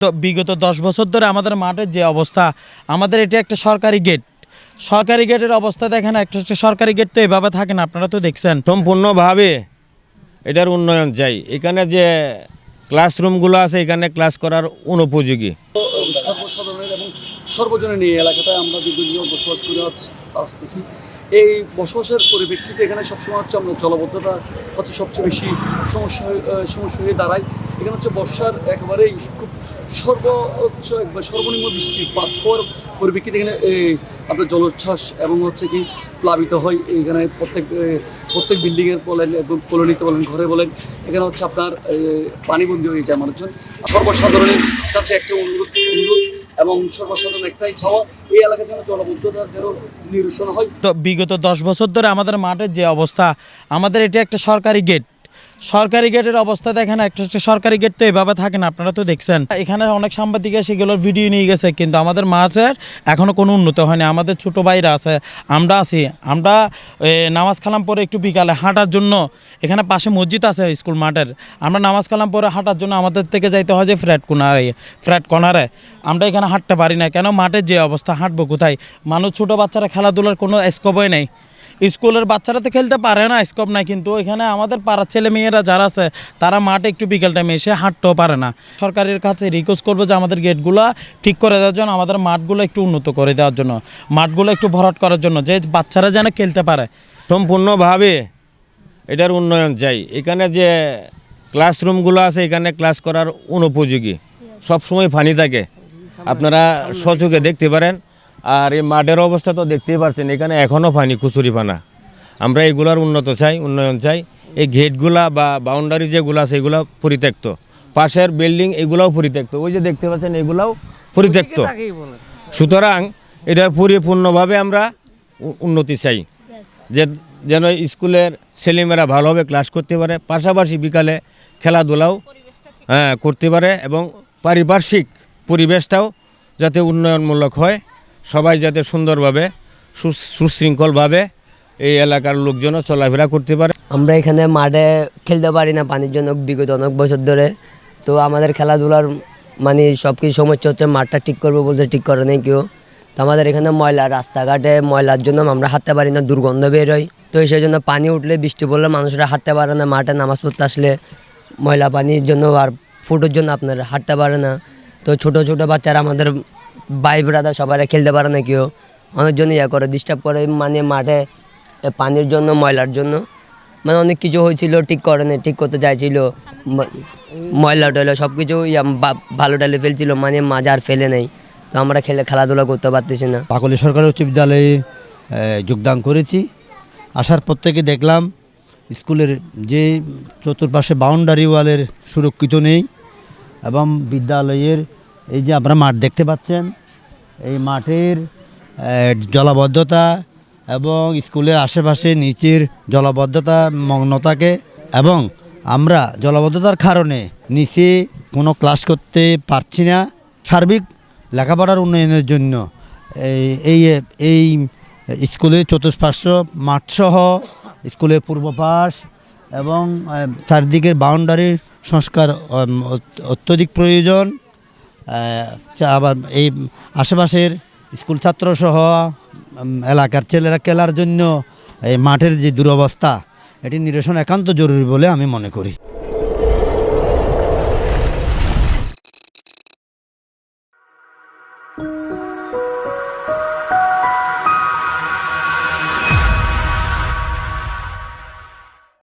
তো বিগত দশ বছর ধরে আমাদের মাঠের যে অবস্থা আমাদের এটা একটা সরকারি গেট সরকারি গেটের অবস্থা দেখেন একটা হচ্ছে সরকারি গেট তো এভাবে থাকে না আপনারা তো দেখছেন। সম্পূর্ণভাবে এটার উন্নয়ন চাই। এখানে যে ক্লাসরুমগুলো আছে এখানে ক্লাস করার অনুপযোগী। সর্বসাধারণের এবং সর্বজনীন এই এলাকাটায় আমরা দীর্ঘদিন বসবাস করে আস- আসতেছি। এই বসবাসের পরিপ্রেক্ষিতে এখানে সবসময় হচ্ছে আমরা জলবদ্ধতা হচ্ছে সবচেয়ে বেশি সমস্যা সমস্যা হয়ে দাঁড়ায়। এখানে হচ্ছে বর্ষার একেবারেই খুব সর্বোচ্চ একবার সর্বনিম্ন বৃষ্টিপাত হওয়ার পরিপ্রেক্ষিতে এখানে আপনার জলোচ্ছ্বাস এবং হচ্ছে কি প্লাবিত হয়। এখানে প্রত্যেক প্রত্যেক বিল্ডিংয়ের বলেন এবং কলোনিতে বলেন, ঘরে বলেন, এখানে হচ্ছে আপনার পানিবন্দী হয়ে যায় মানুষজন। সর্বসাধারণের কাছে একটা অনুরোধ অনুরোধ এবং সর্বসাধারণ একটাই চাওয়া, এই এলাকা যেন জলবদ্ধতা যেন নিরসন হয়। তো বিগত দশ বছর ধরে আমাদের মাঠের যে অবস্থা, আমাদের এটা একটা সরকারি গেট সরকারি গেটের অবস্থা দেখেন, একটা হচ্ছে সরকারি গেট তো এভাবে থাকে না, আপনারা তো দেখছেন। এখানে অনেক সাংবাদিক সেগুলোর ভিডিও নিয়ে গেছে, কিন্তু আমাদের মাঠের এখনও কোনো উন্নত হয়নি। আমাদের ছোট ভাইরা আছে, আমরা আছি। আমরা নামাজ কালাম পরে একটু বিকালে হাঁটার জন্য, এখানে পাশে মসজিদ আছে স্কুল মাঠের, আমরা নামাজ কালাম পরে হাঁটার জন্য আমাদের থেকে যাইতে হয় যে ফ্ল্যাট কোনারে, ফ্ল্যাট কর্নারে আমরা এখানে হাঁটতে পারি না, কেন মাঠের যে অবস্থা, হাঁটবো কোথায়? মানুষ ছোটো বাচ্চারা খেলাধুলার কোনো স্কোপই নেই। স্কুলের বাচ্চারা তো খেলতে পারে না স্কোপ নাই। কিন্তু এখানে আমাদের পাড়ার ছেলে মেয়েরা যারা আছে, তারা মাঠে একটু বিকেল টাইমে এসে হাঁটতেও পারে না। সরকারের কাছে রিকোয়েস্ট করব যে আমাদের গেটগুলো ঠিক করে দেওয়ার জন্য, আমাদের মাঠগুলো একটু উন্নত করে দেওয়ার জন্য, মাঠগুলো একটু ভরাট করার জন্য, যে বাচ্চারা যেন খেলতে পারে। সম্পূর্ণভাবে এটার উন্নয়ন চাই। এখানে যে ক্লাসরুমগুলো আছে, এখানে ক্লাস করার অনুপযোগী। সবসময় ফানি থাকে। আপনারা সচোখে দেখতে পারেন। আর এই মাঠের অবস্থা তো দেখতেই পাচ্ছেন এখানে এখনও পানি কুচুরি পানা আমরা এগুলার উন্নত চাই উন্নয়ন চাই। এই গেটগুলা বা বাউন্ডারি যেগুলো আছে এগুলো পরিত্যক্ত। পাশের বিল্ডিং এগুলাও পরিত্যক্ত। ওই যে দেখতে পাচ্ছেন এগুলাও পরিত্যক্ত। সুতরাং এটার পরিপূর্ণভাবে আমরা উন্নতি চাই। যে যেন স্কুলের ছেলেমেয়েরা ভালোভাবে ক্লাস করতে পারে পাশাপাশি বিকালে খেলাধুলাও হ্যাঁ করতে পারে এবং পারিপার্শ্বিক পরিবেশটাও যাতে উন্নয়নমূলক হয়। সবাই যাতে সুন্দরভাবে সুশৃঙ্খলভাবে এই এলাকার লোকজনও চলাফেরা করতে পারে। আমরা এখানে মাঠে খেলতে পারি না, পানির জন্য বিগত অনেক বছর ধরে। তো আমাদের খেলাধুলার মানে সব কিছু সমস্যা হচ্ছে, মাঠটা ঠিক করব বলতে ঠিক করে নেই কেউ। তো আমাদের এখানে ময়লা, রাস্তাঘাটে ময়লার জন্য আমরা হাঁটতে পারি না, দুর্গন্ধ বের হয়। তো সেই জন্য পানি উঠলে, বৃষ্টি পড়লে মানুষরা হাঁটতে পারে না, মাঠে নামাজ পড়তে আসলে ময়লা পানির জন্য আর ফুটোর জন্য আপনার হাঁটতে পারে না। তো ছোট ছোট বাচ্চারা আমাদের ভাই ব্রাদার সবাই খেলতে পারে না কেউ। অনেকজন ইয়ে করে ডিস্টার্ব করে মানে মাঠে পানির জন্য, ময়লার জন্য। মানে অনেক কিছু হয়েছিল, ঠিক করে না ঠিক করতে চাইছিল। ময়লা টয়লা সব কিছু ভালো টালে ফেলছিল মানে মাঝে আর ফেলে নেই। তো আমরা খেলে খেলাধুলা করতে পারতেছি না। পাকলি সরকারি উচ্চ বিদ্যালয়ে যোগদান করেছি। আসার পর থেকে দেখলাম, স্কুলের যে চতুর্পাশে বাউন্ডারি ওয়ালের সুরক্ষিত নেই, এবং বিদ্যালয়ের এই যে আপনারা মাঠ দেখতে পাচ্ছেন, এই মাঠের জলাবদ্ধতা এবং স্কুলের আশেপাশে নিচের জলাবদ্ধতা মগ্নতাকে এবং আমরা জলাবদ্ধতার কারণে নিচে কোনো ক্লাস করতে পারছি না। সার্বিক লেখাপড়ার উন্নয়নের জন্য এই এই স্কুলের চতুষ্পার্শ্ব মাঠসহ স্কুলের পূর্ব পাশ এবং চারদিকের বাউন্ডারির সংস্কার অত- অত্যধিক প্রয়োজন। আবার এই আশেপাশের স্কুল ছাত্রসহ এলাকার ছেলেরা খেলার জন্য এই মাঠের যে দুরবস্থা, এটি নিরসন একান্ত জরুরি বলে আমি মনে করি।